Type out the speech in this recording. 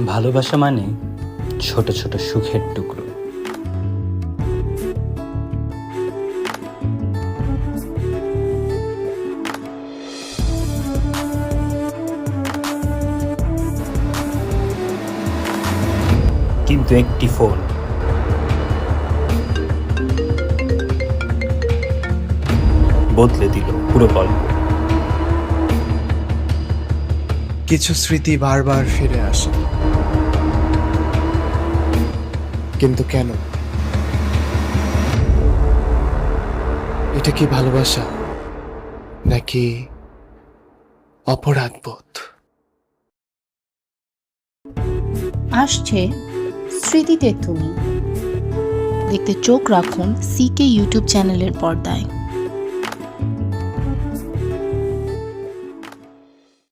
ভালোবাসা মানে ছোট ছোট সুখের টুকরো। কিন্তু একটি ফোন। বদলে দিল পুরো গল্প। কিছু স্মৃতি বারবার ফিরে আসে। কিন্তু কেন? এটা কি ভালোবাসা? নাকি অপরাধ বোধ আসছে স্মৃতিতে তুমি। দেখতে চোখ রাখুন সিকে ইউটিউব চ্যানেলের পর্দায়।